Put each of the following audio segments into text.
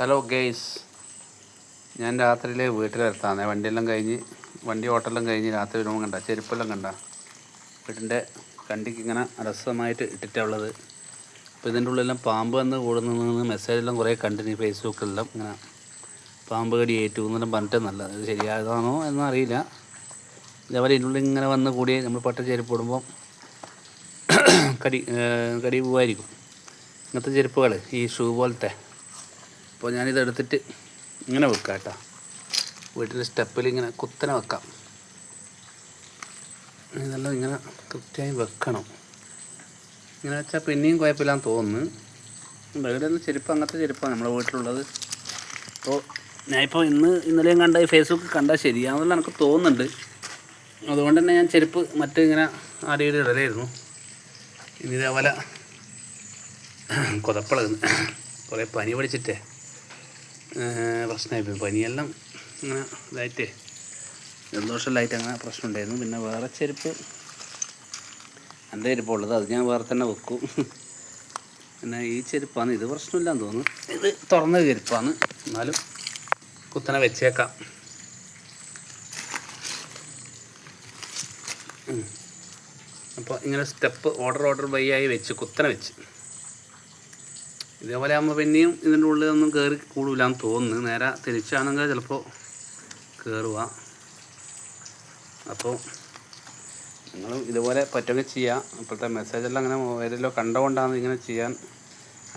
Hello guys ഞാൻ രാത്രിയിൽ വീട്ടിലെത്താന്നേ വണ്ടിയെല്ലാം കഴിഞ്ഞ് വണ്ടി ഓട്ടെല്ലാം കഴിഞ്ഞ് രാത്രി വരുമ്പോൾ കണ്ട ചെരുപ്പെല്ലാം കണ്ട. വീട്ടിന്റെ കണ്ടിക്ക് ഇങ്ങനെ അലസമായിട്ട് ഇട്ടിട്ടുള്ളത് അപ്പോൾ ഇതിന്റെ ഉള്ളിലെല്ലാം പാമ്പ് വന്ന് കൂടുന്ന മെസ്സേജെല്ലാം കുറേ കണ്ടിന് ഫേസ്ബുക്കിലെല്ലാം ഇങ്ങനെ പാമ്പ് കടി ഏറ്റു എന്നെല്ലാം പറഞ്ഞിട്ട് നല്ലത്. ശരിയായതാണോ എന്നറിയില്ല ഇതേപോലെ ഇതിന്റെ ഉള്ളിൽ ഇങ്ങനെ വന്ന് കൂടി നമ്മൾ പട്ട ചെരുപ്പ് ഇടുമ്പോൾ കടി കടി പോവായിരിക്കും. ഇങ്ങനത്തെ ചെരുപ്പുകൾ ഈ ഷൂ പോലത്തെ. അപ്പോൾ ഞാനിത് എടുത്തിട്ട് ഇങ്ങനെ വെക്കാം കേട്ടോ വീട്ടിൽ സ്റ്റെപ്പിൽ ഇങ്ങനെ കുത്തനെ വെക്കാം. ഇതെല്ലാം ഇങ്ങനെ കൃത്യമായി വെക്കണം. ഇങ്ങനെ വെച്ചാൽ പിന്നെയും കുഴപ്പമില്ലാന്ന് തോന്നുന്നു. ഒന്ന് ചെരുപ്പ് അങ്ങനത്തെ ചെരുപ്പാണ് നമ്മുടെ വീട്ടിലുള്ളത്. അപ്പോൾ ഞാനിപ്പോൾ ഇന്ന് ഇന്നലെയും കണ്ട ഈ ഫേസ്ബുക്ക് കണ്ടാൽ ശരിയാണെന്നുള്ള എനിക്ക് തോന്നുന്നുണ്ട്. അതുകൊണ്ട് തന്നെ ഞാൻ ചെരുപ്പ് മറ്റേ ഇങ്ങനെ ആടിയുടെ ഇടലായിരുന്നു. ഇനി ഇതേപോലെ കുതപ്പളകുന്നു. കുറേ പനി പിടിച്ചിട്ടേ. പ്രശ്നമായിപ്പോയി. പനിയെല്ലാം ഇങ്ങനെ ഇതായിട്ടേ. ജലദോഷമെല്ലാമായിട്ട് അങ്ങനെ പ്രശ്നം ഉണ്ടായിരുന്നു പിന്നെ വേറെ ചെരുപ്പ്. എന്റെ ചെരുപ്പുള്ളത് അത് ഞാൻ വേറെ തന്നെ വെക്കും. പിന്നെ ഈ ചെരുപ്പാണ്. ഇത് പ്രശ്നമില്ലാന്ന് തോന്നുന്നു. ഇത് തുറന്ന ചെരുപ്പാണ്. എന്നാലും കുത്തനെ വെച്ചേക്കാം. അപ്പോൾ ഇങ്ങനെ സ്റ്റെപ്പ് ഓർഡർ ഓർഡർ ബൈ ആയി വെച്ച് കുത്തനെ വെച്ച്. ഇതേപോലെ ആകുമ്പോൾ പിന്നെയും ഇതിന്റെ ഉള്ളിൽ ഒന്നും കയറി കൂടില്ലാന്ന് തോന്നുന്നു. നേരെ തിരിച്ചാണെങ്കിൽ ചിലപ്പോൾ കയറുക അപ്പോൾ നിങ്ങളും ഇതുപോലെ പറ്റുമെങ്കിൽ ചെയ്യാം. ഇപ്പോഴത്തെ മെസ്സേജെല്ലാം അങ്ങനെ മൊബൈലിലോ കണ്ടുകൊണ്ടാണ് ഇങ്ങനെ ചെയ്യാൻ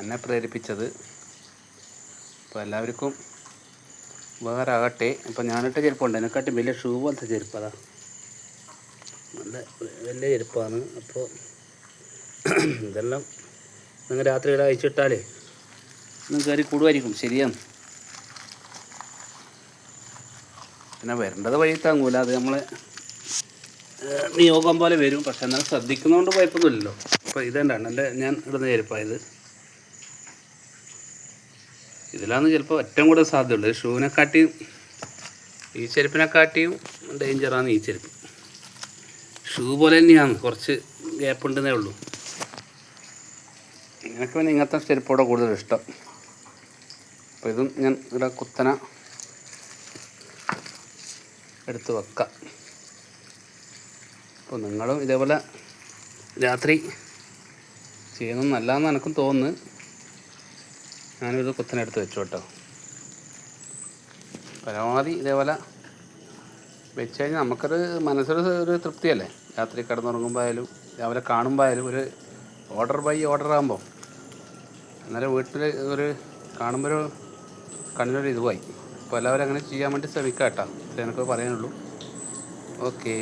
എന്നെ പ്രേരിപ്പിച്ചത്. അപ്പോൾ എല്ലാവർക്കും ഉപകാരമാകട്ടെ. അപ്പോൾ ഞാനിട്ട് ചെരുപ്പുണ്ട്. അതിനെക്കാട്ടി വലിയ ഷൂ പോലത്തെ ചെരുപ്പ് അതാ. നല്ല വലിയ ചെരുപ്പാണ്. അപ്പോൾ ഇതെല്ലാം നിങ്ങൾ രാത്രി ഇവിടെ അയച്ചിട്ടാലേ ഒന്ന് കയറി കൂടുമായിരിക്കും ശരിയാണ്. പിന്നെ വരേണ്ടത് വഴി താങ്ങൂല അത് നമ്മളെ നിയോഗം പോലെ വരും. പക്ഷെ എന്നാൽ ശ്രദ്ധിക്കുന്നതുകൊണ്ട് കുഴപ്പമൊന്നുമില്ലല്ലോ. അപ്പോൾ ഇതെന്താണ് എന്റെ ഞാൻ ഇടുന്ന ചെരുപ്പായത് ഇതിലാണ് ചിലപ്പോൾ ഏറ്റവും കൂടുതൽ സാധ്യതയുള്ളത്. ഷൂവിനെക്കാട്ടിയും ഈ ചെരുപ്പിനെക്കാട്ടിയും ഡേഞ്ചറാണ് ഈ ചെരുപ്പ്. ഷൂ പോലെ തന്നെയാണ് കുറച്ച് ഗ്യാപ്പ് ഉണ്ടെന്നേ ഉള്ളൂ. എനിക്ക് പിന്നെ ഇങ്ങനത്തെ ചെരുപ്പോടെ കൂടുതൽ ഇഷ്ടം. അപ്പോൾ ഇതും ഞാൻ ഇവിടെ കുത്തന എടുത്ത് വെക്കാം. അപ്പോൾ നിങ്ങളും ഇതേപോലെ രാത്രി ചെയ്യുന്നത് നല്ലതെന്ന് എനിക്കും തോന്നുന്നു. ഞാനിത് കുത്തന എടുത്ത് വെച്ചു കേട്ടോ. പരമാവധി ഇതേപോലെ വെച്ച് കഴിഞ്ഞാൽ നമുക്കൊരു മനസ്സൊരു ഒരു തൃപ്തിയല്ലേ? രാത്രി കിടന്നുറങ്ങുമ്പോൾ ആയാലും രാവിലെ കാണുമ്പോൾ ആയാലും ഒരു ഓർഡർ ബൈ ഓർഡർ ആകുമ്പോൾ അന്നേരം വീട്ടിൽ ഒരു കാണുമ്പോൾ ഒരു കണ്ണിനൊരു ഇതുമായി അപ്പോൾ എല്ലാവരും അങ്ങനെ ചെയ്യാൻ വേണ്ടി ശ്രമിക്കാം കേട്ടോ എനിക്ക് പറയാനുള്ളൂ. ഓക്കേ.